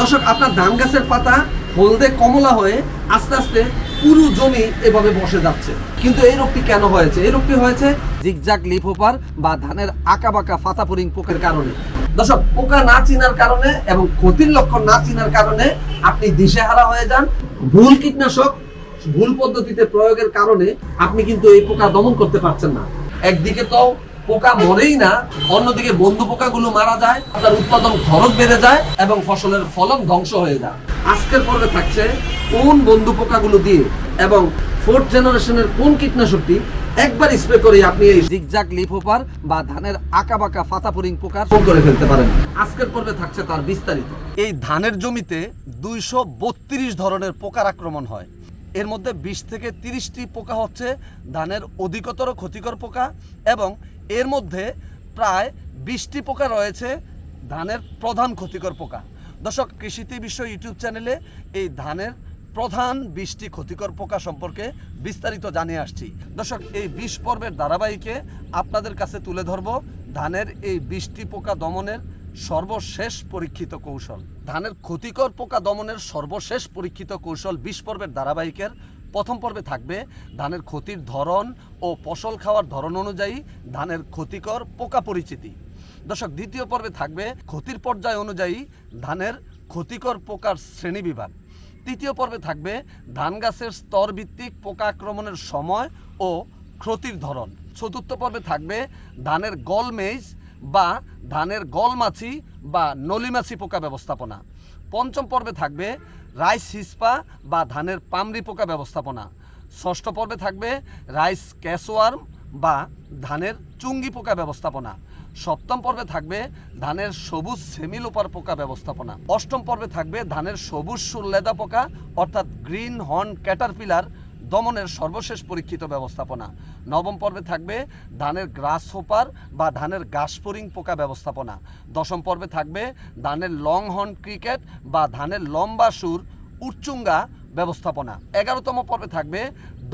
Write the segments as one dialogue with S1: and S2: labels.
S1: দর্শক, আপনার ধান গাছের পাতা হলদে কমলা হয়ে আস্তে আস্তে পুরো জমি এভাবে বসে যাচ্ছে। কিন্তু এই রোগটি কেন হয়েছে? এই রোগটি হয়েছে জিগজাগ লিফ হোপার বা ধানের আঁকা বাঁকা ফাতা পুরিং পোকের কারণে। দর্শক, পোকা না চিনার কারণে এবং ক্ষতির লক্ষণ না চিনার কারণে আপনি দিশেহারা হয়ে যান। ভুল কীটনাশক, ভুল পদ্ধতিতে প্রয়োগের কারণে আপনি কিন্তু এই পোকা দমন করতে পারছেন না। একদিকে তো পোকা মরেই না, অন্যদিকে বন্ধু পোকাগুলো মারা যায় তার উৎপাদন খরচ বেড়ে যায় এবং ফসলের ফলন ধ্বংস হয়ে যায়। আজকের পর্বে থাকছে কোন বন্ধু পোকাগুলো দিয়ে এবং ফোর্থ জেনারেশনের কোন কীটনাশকটি একবার স্প্রে করে আপনি এই জিগজাগ লিফ হোপার বা ধানের আঁকা বাঁকা ফাতা পুরিং পোকার ফোন করে ফেলতে পারেন। আজকের পর্বে থাকছে তার বিস্তারিত। এই ধানের জমিতে দুইশো বত্রিশ ধরনের পোকার আক্রমণ হয়। এর মধ্যে বিশ থেকে তিরিশটি পোকা হচ্ছে ধানের অধিকতর ক্ষতিকর পোকা এবং এর মধ্যে প্রায় বিশটি পোকা রয়েছে, ধানের প্রধান ক্ষতিকর পোকা। দর্শক, কৃষিতে বিশ্ব ইউটিউব চ্যানেলে এই ধানের প্রধান বিশটি ক্ষতিকর পোকা সম্পর্কে বিস্তারিত জানিয়ে আসছি। দর্শক, এই বিশ পর্বের ধারাবাহিকে আপনাদের কাছে তুলে ধরব ধানের এই বিশটি পোকা দমনের সর্বশেষ পরীক্ষিত কৌশল। ধানের ক্ষতিকর পোকা দমনের সর্বশেষ পরীক্ষিত কৌশল বিশ পর্বের ধারাবাহিকের প্রথম পর্বে থাকবে ধানের ক্ষতির ধরন ও ফসল খাওয়ার ধরন অনুযায়ী ধানের ক্ষতিকর পোকা পরিচিতি। দর্শক, দ্বিতীয় পর্বে থাকবে ক্ষতির পর্যায় অনুযায়ী ধানের ক্ষতিকর পোকার শ্রেণীবিভাগ তৃতীয় পর্বে থাকবে ধান গাছের স্তর ভিত্তিক পোকা আক্রমণের সময় ও ক্ষতির ধরন। চতুর্থ পর্বে থাকবে ধানের গলমেজ বা ধানের গলমাছি বা নলিমাছি পোকা ব্যবস্থাপনা। পঞ্চম পর্বে থাকবে রাইস হিসপা বা ধানের পামরি পোকা ব্যবস্থাপনা। ষষ্ঠ পর্বে থাকবে রাইস ক্যাশওয়ার্ম বা ধানের চুঙ্গি পোকা ব্যবস্থাপনা। সপ্তম পর্বে থাকবে ধানের সবুজ সেমিলোপার পোকা ব্যবস্থাপনা। অষ্টম পর্বে থাকবে ধানের সবুজ সুল্লেদা পোকা, অর্থাৎ গ্রিন হর্ন ক্যাটারপিলার দমনের সর্বশেষ পরীক্ষিত ব্যবস্থাপনা। নবম পর্বে থাকবে ধানের গ্রাস হোপার বা ধানের গাছপরিং পোকা ব্যবস্থাপনা। দশম পর্বে থাকবে ধানের লং হর্ন ক্রিকেট বা ধানের লম্বা সুর উচ্চুঙ্গা ব্যবস্থাপনা। এগারোতম পর্বে থাকবে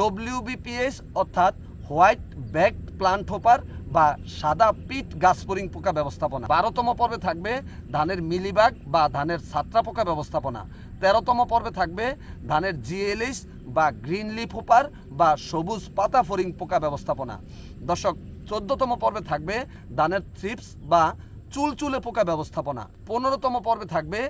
S1: ডব্লিউবিপিএস অর্থাৎ হোয়াইট ব্যাগড প্লান্ট হোপার বা সাদা পিট গাছপরিং পোকা ব্যবস্থাপনা। বারোতম পর্বে থাকবে ধানের মিলিবাগ বা ধানের ছাত্রা পোকা ব্যবস্থাপনা। তেরোতম পর্বে থাকবে ধানের জিএলিস বা গ্রিন লিফ হোপার বা সবুজ পাতা ফরিং পোকা ব্যবস্থাপনা। দর্শক, চোদ্দতম পর্বে থাকবে ধানের থ্রিপস বা চুলচুলে পোকা ব্যবস্থাপনা। পনেরোতম পর্বে থাকবে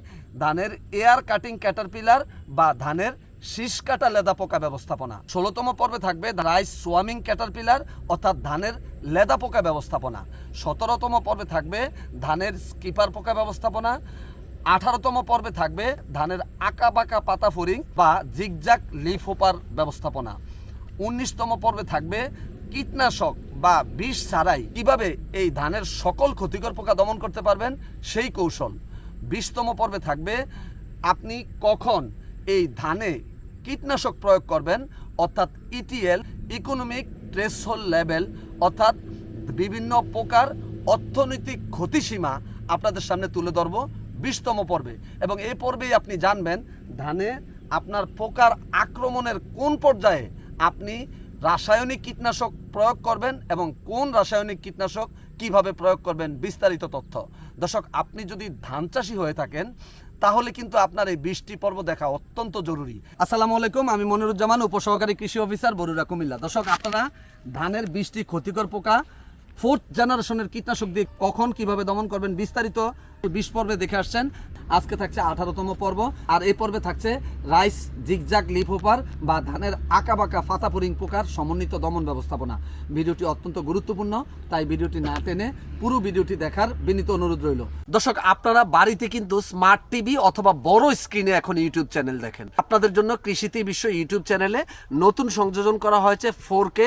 S1: ধানের এয়ার কাটিং ক্যাটারপিলার বা ধানের শীষ কাটা লেদা পোকা ব্যবস্থাপনা। ষোলোতম পর্বে থাকবে রাইস সোয়ামিং ক্যাটারপিলার অর্থাৎ ধানের লেদা পোকা ব্যবস্থাপনা। সতেরোতম পর্বে থাকবে ধানের স্কিপার পোকা ব্যবস্থাপনা। আঠারোতম পর্বে থাকবে ধানের আঁকা বাঁকা পাতা ফরিং বা জিগজাক লিফ হোপার ব্যবস্থাপনা। উনিশতম পর্বে থাকবে কীটনাশক বা বিষ ছাড়াই কীভাবে এই ধানের সকল ক্ষতিকর পোকা দমন করতে পারবেন সেই কৌশল। বিশতম পর্বে থাকবে আপনি কখন এই ধানে কীটনাশক প্রয়োগ করবেন, অর্থাৎ ইটিএল ইকোনমিক ট্রেসহোল লেভেল অর্থাৎ বিভিন্ন প্রকার অর্থনৈতিক ক্ষতিসীমা আপনাদের সামনে তুলে ধরবো। বিশতম পর্বে। এবং এই পর্বেই আপনি জানবেন ধানে আপনার পোকার আক্রমণের কোন পর্যায়ে আপনি রাসায়নিক কীটনাশক প্রয়োগ করবেন এবং কোন রাসায়নিক কীটনাশক কীভাবে প্রয়োগ করবেন বিস্তারিত তথ্য। দর্শক, আপনি যদি ধান চাষি হয়ে থাকেন, তাহলে কিন্তু আপনার এই বৃষ্টি পর্ব দেখা অত্যন্ত জরুরি। আসসালামু আলাইকুম, আমি মনিরুজ্জামান, উপসহকারী কৃষি অফিসার বরুরা কুমিল্লা। দর্শক, আপনারা ধানের বৃষ্টি ক্ষতিকর পোকা ফোর্থ জেনারেশনের কীটনাশক দিয়ে কখন কীভাবে দমন করবেন বিস্তারিত বিশ পর্বে দেখে আসছেন। আজকে থাকছে আঠারোতম পর্ব, আর এই পর্বে থাকছে রাইস জিগজাগ লিফ হোপার বা ধানের আঁকা বাঁকা ফাতা পুরিং পোকার সমন্বিত দমন ব্যবস্থাপনা। ভিডিওটি অত্যন্ত গুরুত্বপূর্ণ, তাই ভিডিওটি না টেনে পুরো ভিডিওটি দেখার বিনীত অনুরোধ রইল। দর্শক, আপনারা বাড়িতে কিন্তু স্মার্ট টিভি অথবা বড় স্ক্রিনে এখন ইউটিউব চ্যানেল দেখেন। আপনাদের জন্য কৃষিতে বিশ্ব ইউটিউব চ্যানেলে নতুন সংযোজন করা হয়েছে ফোর কে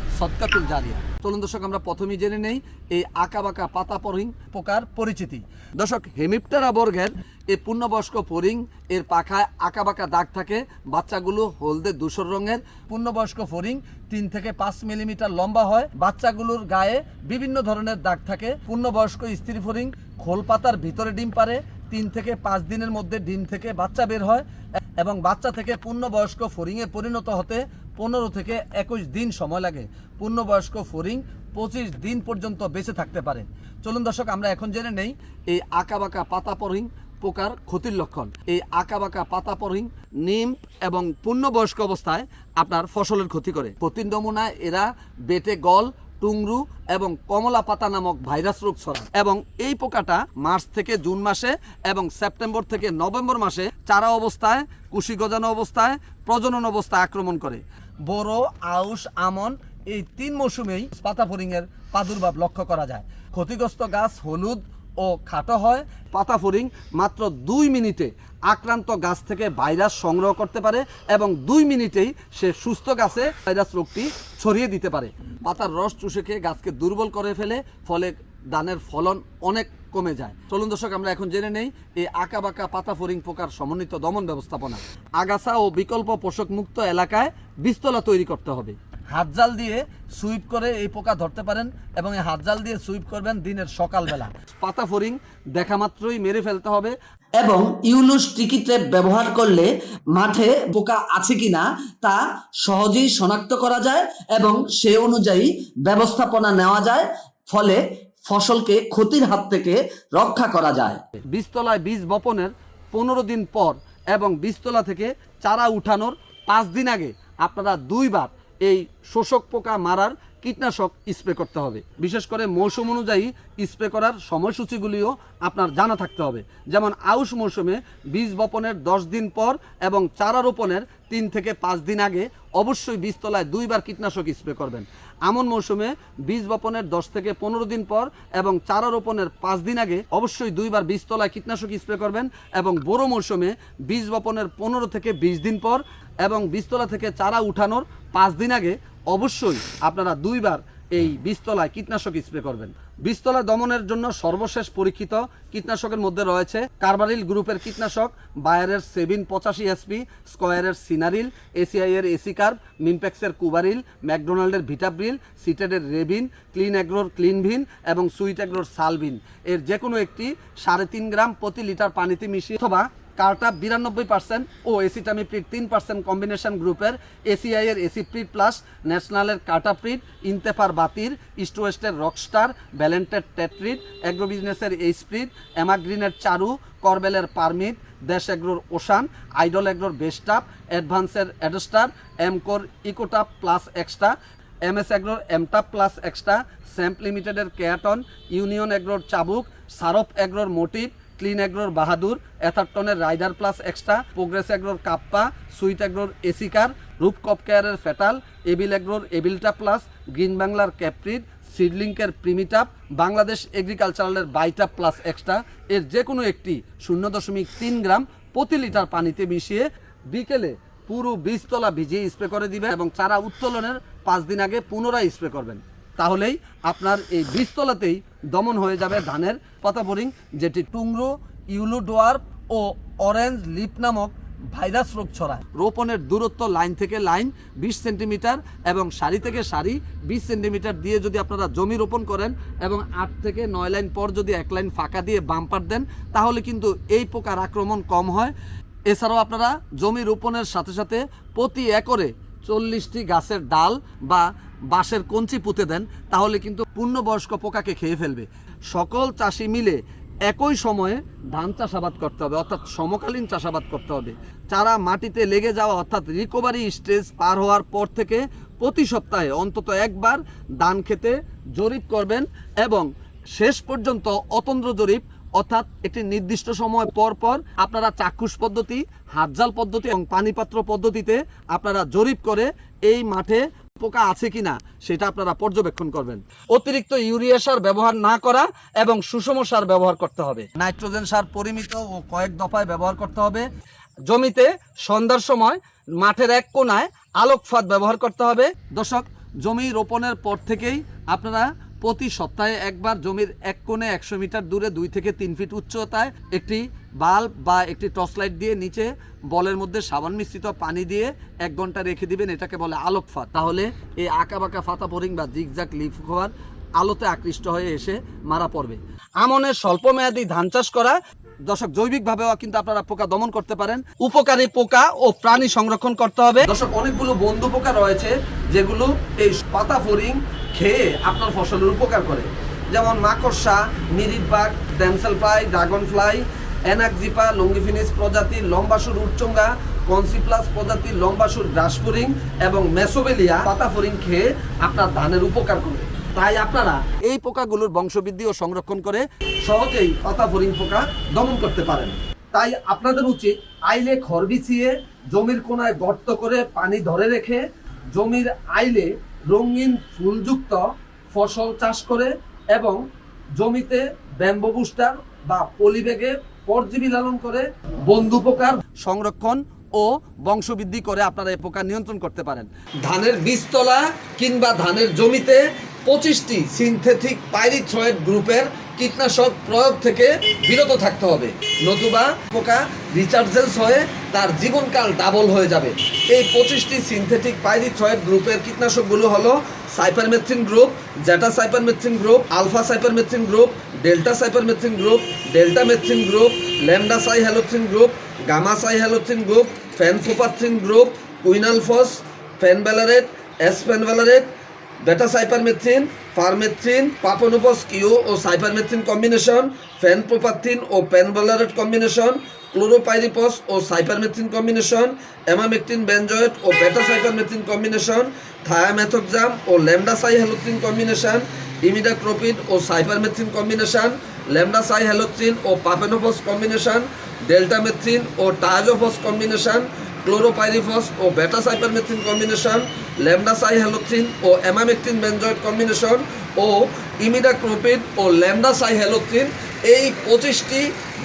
S1: সৎকাতুল জারিয়া চলুন দর্শক, আমরা প্রথমেই জেনে নেই এই আঁকাবাঁকা পাতা পরিং পোকার পরিচিতি। দর্শক, হেমিপটারা বর্গের এই পূর্ণবয়স্ক ফরিং এর পাখায় আঁকাবাঁকা দাগ থাকে, বাচ্চাগুলো হলদে ধূসর রঙের। পূর্ণবয়স্ক ফরিং তিন থেকে পাঁচ মিলিমিটার লম্বা হয়, বাচ্চাগুলোর গায়ে বিভিন্ন ধরনের দাগ থাকে। পূর্ণবয়স্ক স্ত্রী ফরিং খোল পাতার ভিতরে ডিম পারে তিন থেকে পাঁচ দিনের মধ্যে ডিম থেকে বাচ্চা বের হয়, এবং বাচ্চা থেকে পূর্ণবয়স্ক ফরিংয়ে পরিণত হতে পনেরো থেকে একুশ দিন সময় লাগে। পূর্ণবয়স্ক ফরিং পঁচিশ দিন পর্যন্ত বেঁচে থাকতে পারে। চলুন দর্শক, আমরা এখন জেনে নেই এই আঁকাবাঁকা পাতা পরিং পোকার ক্ষতির লক্ষণ। এই আঁকাবাঁকা পাতা পরিং নিম এবং পূর্ণবয়স্ক অবস্থায় আপনার ফসলের ক্ষতি করে। প্রতিন্দমনায় নমুনায় এরা বেটে গল টুংরু এবং কমলা পাতা নামক ভাইরাস রোগ ছড়ায়। এবং এই পোকাটা মার্চ থেকে জুন মাসে এবং সেপ্টেম্বর থেকে নভেম্বর মাসে চারা অবস্থায়, কুশি গজানো অবস্থায়, প্রজনন অবস্থায় আক্রমণ করে। বড়, আউশ, আমন এই তিন মৌসুমেই পাতা ফরিংয়ের প্রাদুর্ভাব লক্ষ্য করা যায়। ক্ষতিগ্রস্ত গাছ হলুদ ও খাটো হয়। পাতা ফরিং মাত্র দুই মিনিটে আক্রান্ত গাছ থেকে ভাইরাস সংগ্রহ করতে পারে এবং দুই মিনিটেই সে সুস্থ গাছে ভাইরাস রোগটি ছড়িয়ে দিতে পারে। পাতার রস চুষে খেয়ে গাছকে দুর্বল করে ফেলে, ফলে ধানের ফলন অনেক কমে যায়। চলুন দর্শক, আমরা এখন জেনে নেই এই আঁকা বাঁকা পাতা ফরিং পোকার সমন্বিত দমন ব্যবস্থাপনা। আগাছা ও বিকল্প পোষক মুক্ত এলাকায় বীজতলা তৈরি করতে হবে। হাত জাল দিয়ে সুইপ করে এই পোকা ধরতে পারেন এবং এই হাত জাল দিয়ে সুইপ করবেন দিনের সকালবেলা। পাতা ফরিং দেখা মাত্রই মেরে ফেলতে হবে
S2: এবং ইউলুস টিকি ট্র্যাপ ব্যবহার করলে মাঠে পোকা আছে কিনা তা সহজেই শনাক্ত করা যায় এবং সে অনুযায়ী ব্যবস্থাপনা নেওয়া যায়, ফলে ফসলকে ক্ষতির হাত থেকে রক্ষা করা যায়।
S1: বীজতলায় বীজ বপনের পনেরো দিন পর এবং বীজতলা থেকে চারা উঠানোর পাঁচ দিন আগে আপনারা দুইবার এই শোষক পোকা মারার কীটনাশক স্প্রে করতে হবে। বিশেষ করে মৌসুম অনুযায়ী স্প্রে করার সময়সূচিগুলিও আপনার জানা থাকতে হবে। যেমন আউশ মৌসুমে বীজ বপনের দশ দিন পর এবং চারা রোপণের তিন থেকে পাঁচ দিন আগে অবশ্যই বীজতলায় দুইবার কীটনাশক স্প্রে করবেন। আমন মৌসুমে বীজ বপনের দশ থেকে পনেরো দিন পর এবং চারা রোপণের পাঁচ দিন আগে অবশ্যই দুইবার বীজতলায় কীটনাশক স্প্রে করবেন এবং বোরো মৌসুমে বীজ বপনের পনেরো থেকে বিশ দিন পর এবং বীজতলা থেকে চারা উঠানোর পাঁচ দিন আগে অবশ্যই আপনারা দুইবার এই বীজতলায় কীটনাশক স্প্রে করবেন। বীজতলা দমনের জন্য সর্বশেষ পরীক্ষিত কীটনাশকের মধ্যে রয়েছে কার্বারিল গ্রুপের কীটনাশক, বায়ারের সেভিন পঁচাশি এসপি স্কোয়ারের সিনারিল এসিআই এর এসি কার্ভ মিমপ্যাক্সের কুবারিল, ম্যাকডোনাল্ডের ভিটাব্রিল, সিটেডের রেবিন, ক্লিন অ্যাগ্রোর ক্লিনভিন এবং সুইট অ্যাগ্রোর সালভিন। এর যে কোনো একটি সাড়ে তিন গ্রাম প্রতি লিটার পানিতে মিশিয়ে অথবা কার্টা বিরানব্বই পার্সেন্ট ও এসিটামিপ্রিড তিন পার্সেন্ট কম্বিনেশন গ্রুপের এসিআই এর এসিপ্রিড প্লাস ন্যাশনালের কার্টাপ্রিড ইন্তেফার বাতির ইস্ট ওয়েস্টের রকস্টার ব্যালেন্টের টেট্রিড অ্যাগ্রো বিজনেসের এইসপ্রিড এমাগ্রিনের চারু করবেলের পারমিট দেশ এগ্রোর ওশান আইডল এগ্রোর বেস্টাপ অ্যাডভান্সের Adster এমকোর Ecotap plus extra M S এগ্রোর এমটাপ plus extra স্যাম্প লিমিটেডের কেয়াটন ইউনিয়ন এগ্রোর চাবুক সারফ এগ্রোর মোটিভ ক্লিন এগ্রোর বাহাদুর এথারটনের রাইডার প্লাস এক্সট্রা, প্রোগ্রেস এগ্রোর কাপ্পা, সুইট এগ্রোর এসিকার রূপকপ কেয়ারের ফেটাল, এবিল এগ্রোর এবিলটা প্লাস, গ্রিন বাংলার ক্যাপ্রিড সিডলিংকের প্রিমিটাপ, বাংলাদেশ এগ্রিকালচারালের বাইটাপ প্লাস এক্সট্রা, এর যে কোনো একটি শূন্য দশমিক তিন গ্রাম প্রতি লিটার পানিতে মিশিয়ে বিকেলে পুরো বীজতলা ভিজিয়ে স্প্রে করে দিবেন এবং চারা উত্তোলনের পাঁচ দিন আগে পুনরায় স্প্রে করবেন। তাহলেই আপনার এই বীজতলাতেই দমন হয়ে যাবে ধানের পাতা বোরিং যেটি টুংরো, ইউলো ডোয়ার্প ও অরেঞ্জ লিপ নামক ভাইরাস রোগ ছড়ায়। রোপণের দূরত্ব লাইন থেকে লাইন, বিশ সেন্টিমিটার এবং সারি থেকে সারি, বিশ সেন্টিমিটার দিয়ে যদি আপনারা জমি রোপণ করেন এবং আট থেকে নয় লাইন পর যদি এক লাইন ফাঁকা দিয়ে বাম্পার দেন, তাহলে কিন্তু এই পোকার আক্রমণ কম হয়। এছাড়াও আপনারা জমি রোপণের সাথে সাথে প্রতি একরে চল্লিশটি গাছের ডাল বা বাঁশের কঞ্চি পুঁতে দেন, তাহলে কিন্তু পূর্ণবয়স্ক পোকাকে খেয়ে ফেলবে। সকল চাষি মিলে একই সময়ে ধান চাষাবাদ করতে হবে, অর্থাৎ সমকালীন চাষাবাদ করতে হবে। চারা মাটিতে লেগে যাওয়া, অর্থাৎ রিকভারি স্টেজ পার হওয়ার পর থেকে প্রতি সপ্তাহে অন্তত একবার ধান খেতে জরিপ করবেন এবং শেষ পর্যন্ত অতন্দ্র জরিপ, অর্থাৎ একটি নির্দিষ্ট সময় পর পর আপনারা চাক্ষুষ পদ্ধতি, হাতজাল পদ্ধতি এবং পানিপাত্র পদ্ধতিতে আপনারা জরিপ করে এই মাঠে পোকা আছে কিনা সেটা আপনারা পর্যবেক্ষণ করবেন। অতিরিক্ত ইউরিয়া সার ব্যবহার না করা এবং সুষম সার ব্যবহার করতে হবে। নাইট্রোজেন সার পরিমিত ও কয়েক দফায় ব্যবহার করতে হবে। জমিতে সন্ধ্যার সময় মাঠের এক কোনায় আলোক ফাঁদ ব্যবহার করতে হবে। দর্শক, জমি রোপণের পর থেকেই আপনারা প্রতি সপ্তাহে একবার জমির এক কোণে একশো মিটার দূরে দুই থেকে তিন ফিট উচ্চতায় একটি বাল্ব বা একটি টর্চ লাইট দিয়ে নিচে বলের মধ্যে সাবান মিশ্রিত পানি দিয়ে এক ঘণ্টা রেখে দিবেন, এটাকে বলে আলোক ফাত তাহলে এই আঁকা বাঁকা ফাতা বোরিং বা জিগজাক লিফ হওয়ার আলোতে আকৃষ্ট হয়ে এসে মারা পড়বে। আমনের স্বল্পমেয়াদী ধান চাষ করা, দর্শক, জৈবিকভাবেও কিন্তু আপনারা পোকা দমন করতে পারেন। উপকারী পোকা ও প্রাণী সংরক্ষণ করতে হবে। দর্শক, অনেকগুলো বন্ধু পোকা রয়েছে যেগুলো এই পাতা ফরিং খেয়ে আপনার ফসলের উপকার করে। যেমন মাকড়সা মিরিবাগ ড্যামসেল ফ্লাই, ড্রাগন ফ্লাই, অ্যানাকজিপা, লঙ্গিফিনিস প্রজাতির লম্বাসুর উচ্চঙ্গা, কনসিপ্লাস প্রজাতির লম্বাসুর গ্রাসফুরিং এবং মেসোবেলিয়া পাতা ফরিং খেয়ে আপনার ধানের উপকার করে। তাই আপনারা এই পোকাগুলোর বংশবৃদ্ধি ও সংরক্ষণ করে সহজেই পাতা ফরিং পোকা দমন করতে পারেন। তাই আপনাদের উচিত আইলে খড় বিছিয়ে জমির কোনায় গর্ত করে পানি ধরে রেখে জমির আইলে রঙিন ফুলযুক্ত ফসল চাষ করে এবং জমিতে ব্যাম্বো বুস্টার বা পলিবেগে পরজীবী লালন করে বন্ধু পোকার সংরক্ষণ ও বংশবৃদ্ধি করে আপনারা এই পোকা নিয়ন্ত্রণ করতে পারেন। ধানের বীজতলা কিংবা ধানের জমিতে পঁচিশটি সিনথেটিক পাইরিথ্রয়েড গ্রুপের কীটনাশক প্রয়োগ থেকে বিরত থাকতে হবে। নতুবা পোকা রিচার্জেন্স হয়ে তার জীবনকাল ডাবল হয়ে যাবে। এই পঁচিশটি সিনথেটিক পাইরিথ্রয়েড গ্রুপের কীটনাশকগুলো হলো cypermethrin group zeta cypermethrin group, alpha cypermethrin group, delta cypermethrin group, deltamethrin group, lambda cyhalothrin group, gamma সাই হ্যালোথ্রিন group ফ্যানফোপাথ্রিন group, quinalphos, fenvalerate, esfenvalerate beta cypermethrin permethrin profenofos Q ও সাইপারমেথ্রিন কম্বিনেশন ফেনপ্রোপাথিন ও fenvalerate combination chlorpyrifos ও cypermethrin combination emamectin benzoate ও beta cypermethrin combination thiamethoxam ও lambda সাই combination imidacloprid ও cypermethrin combination lambda cyhalothrin ও profenofos combination deltamethrin ও triazophos combination chlorpyrifos ও beta cypermethrin combination lambda cyhalothrin ও emamectin benzoate combination ও imidacloprid ও lambda cyhalothrin এই পঁচিশটি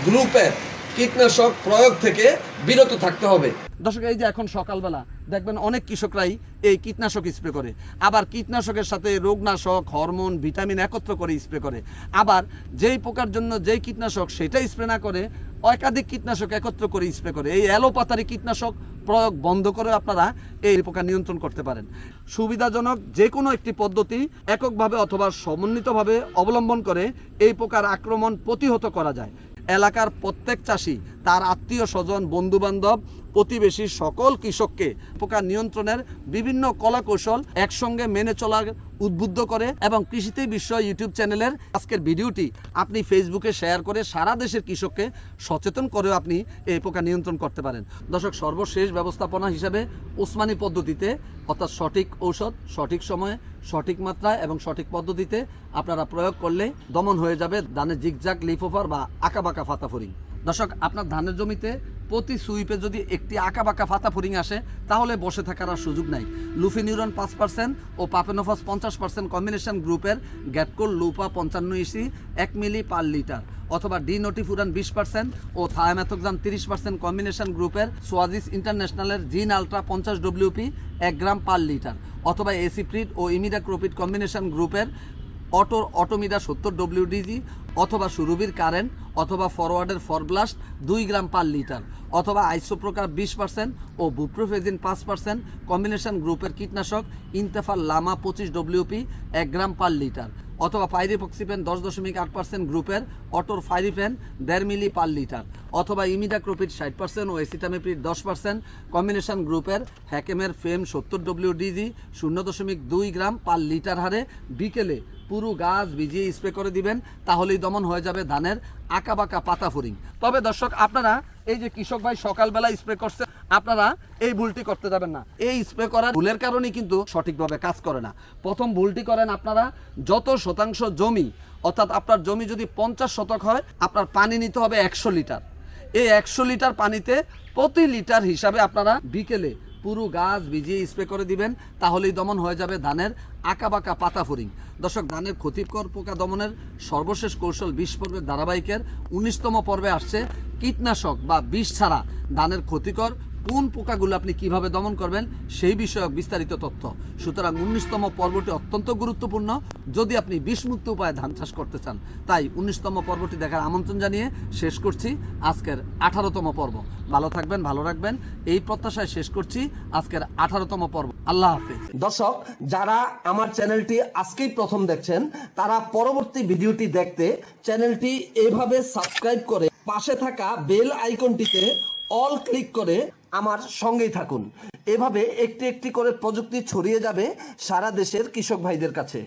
S1: গ্রুপের কীটনাশক প্রয়োগ থেকে বিরত থাকতে হবে। দর্শক, এই যে এখন সকালবেলা, দেখবেন অনেক কৃষকরাই এই কীটনাশক স্প্রে করে। আবার কীটনাশকের সাথে রোগনাশক, হরমোন, ভিটামিন একত্র করে স্প্রে করে। আবার যেই পোকার জন্য যেই কীটনাশক সেটা স্প্রে না করে একাধিক কীটনাশক একত্র করে স্প্রে করে। এই অ্যালোপাতারি কীটনাশক প্রয়োগ বন্ধ করে আপনারা এই পোকা নিয়ন্ত্রণ করতে পারেন। সুবিধাজনক যে কোনো একটি পদ্ধতি এককভাবে অথবা সমন্বিতভাবে অবলম্বন করে এই পোকার আক্রমণ প্রতিহত করা যায়। এলাকার প্রত্যেক চাষি, তার আত্মীয় স্বজন, বন্ধুবান্ধব, প্রতিবেশী সকল কৃষককে পোকা নিয়ন্ত্রণের বিভিন্ন কলাকৌশল একসঙ্গে মেনে চলার উদ্বুদ্ধ করে এবং কৃষিতে বিশ্ব ইউটিউব চ্যানেলের আজকের ভিডিওটি আপনি ফেসবুকে শেয়ার করে সারা দেশের কৃষককে সচেতন করেও আপনি এই পোকা নিয়ন্ত্রণ করতে পারেন। দর্শক, সর্বশেষ ব্যবস্থাপনা হিসাবে ওসমানী পদ্ধতিতে, অর্থাৎ সঠিক ঔষধ, সঠিক সময়ে, সঠিক মাত্রায় এবং সঠিক পদ্ধতিতে আপনারা প্রয়োগ করলে দমন হয়ে যাবে ধানের জিগজাগ লিফোফার বা আঁকাবাঁকা ফাতাফড়িং দর্শক, আপনার ধানের জমিতে প্রতি সুইপে যদি একটি আঁকা বাঁকা ফাতা ফরিং আসে, তাহলে বসে থাকার আর সুযোগ নাই। লুফিনিউরন পাঁচ পার্সেন্ট ও পাপেনোফাস পঞ্চাশ পার্সেন্ট কম্বিনেশন গ্রুপের গ্যাটকোল লুপা পঞ্চান্ন ইসি, এক মিলি পার লিটার, অথবা ডি নোটিফুরান বিশ পার্সেন্ট ও থায়ামেথোক্সাম তিরিশ পার্সেন্ট কম্বিনেশন গ্রুপের সোয়াজিস ইন্টারন্যাশনালের জিন আলট্রা পঞ্চাশ ডব্লিউপি এক গ্রাম পার লিটার, অথবা এসিপ্রিড ও ইমিডাক্রোপিড কম্বিনেশন গ্রুপের অটোর অটোমিডা সত্তর ডব্লিউডিজি অথবা সুরবির কারেন্ট অথবা ফরওয়ার্ডের ফরব্লাস্ট দুই গ্রাম পার লিটার অথবা আইসোপ্রকার বিশ পার্সেন্ট ও বুপ্রোফেজিন পাঁচ পার্সেন্ট কম্বিনেশন গ্রুপের কীটনাশক ইনতেফার লামা পঁচিশ ডব্লিউপি এক গ্রাম পার লিটার অথবা পাইরিপক্সিপেন দশ দশমিক আট পার্সেন্ট গ্রুপের অটোর ফাইরিপেন দেড় মিলি পার লিটার অথবা ইমিডাক্রোপিড ষাট পার্সেন্ট ও এসিটামেপ্রিড দশ পার্সেন্ট কম্বিনেশন গ্রুপের হ্যাকেমের ফেম সত্তর ডব্লিউডিজি শূন্য দশমিক দুই গ্রাম পার লিটার হারে বিকেলে পুরো গাছ ভিজিয়ে স্প্রে করে দিবেন, তাহলেই দমন হয়ে যাবে ধানের আঁকা বাঁকা পাতা ফরিং তবে দর্শক, আপনারা এই যে কৃষক ভাই সকালবেলা স্প্রে করছে, আপনারা এই ভুলটি করতে যাবেন না। এই স্প্রে করার ভুলের কারণেই কিন্তু সঠিকভাবে কাজ করে না। প্রথম ভুলটি করেন আপনারা, যত শতাংশ জমি, অর্থাৎ আপনার জমি যদি পঞ্চাশ শতক হয়, আপনার পানি নিতে হবে একশো লিটার। এই একশো লিটার পানিতে প্রতি লিটার হিসাবে আপনারা বিকেলে পুরো গাছ ভিজিয়ে স্প্রে করে দিবেন, তাহলেই দমন হয়ে যাবে ধানের আঁকা বাঁকা পাতা ফরিং দর্শক, ধানের ক্ষতিকর পোকা দমনের সর্বশেষ কৌশল বিশ পর্বের ধারাবাহিকের উনিশতম পর্বে আসছে কীটনাশক বা বিষ ছাড়া। ধানের ক্ষতিকর কোন পোকাগুলো আপনি কীভাবে দমন করবেন সেই বিষয়ক বিস্তারিত তথ্য। সুতরাং উনিশতম পর্বটি অত্যন্ত গুরুত্বপূর্ণ। যদি আপনি বিষমুক্ত উপায়ে ধান চাষ করতে চান, তাই উনিশতম পর্বটি দেখার আমন্ত্রণ জানিয়ে শেষ করছি আজকের আঠারোতম পর্ব। ভালো থাকবেন, ভালো রাখবেন। এই প্রত্যাশায় শেষ করছি আজকের আঠারোতম পর্ব। আল্লাহ হাফিজ। দর্শক, যারা আমার চ্যানেলটি আজকেই প্রথম দেখছেন, তারা পরবর্তী ভিডিওটি দেখতে চ্যানেলটি এভাবে সাবস্ক্রাইব করে পাশে থাকা বেল আইকনটিতে অল ক্লিক করে আমার সঙ্গেই থাকুন। এভাবে একটি একটি করে প্রযুক্তি ছড়িয়ে যাবে সারা দেশের কৃষক ভাইদের কাছে।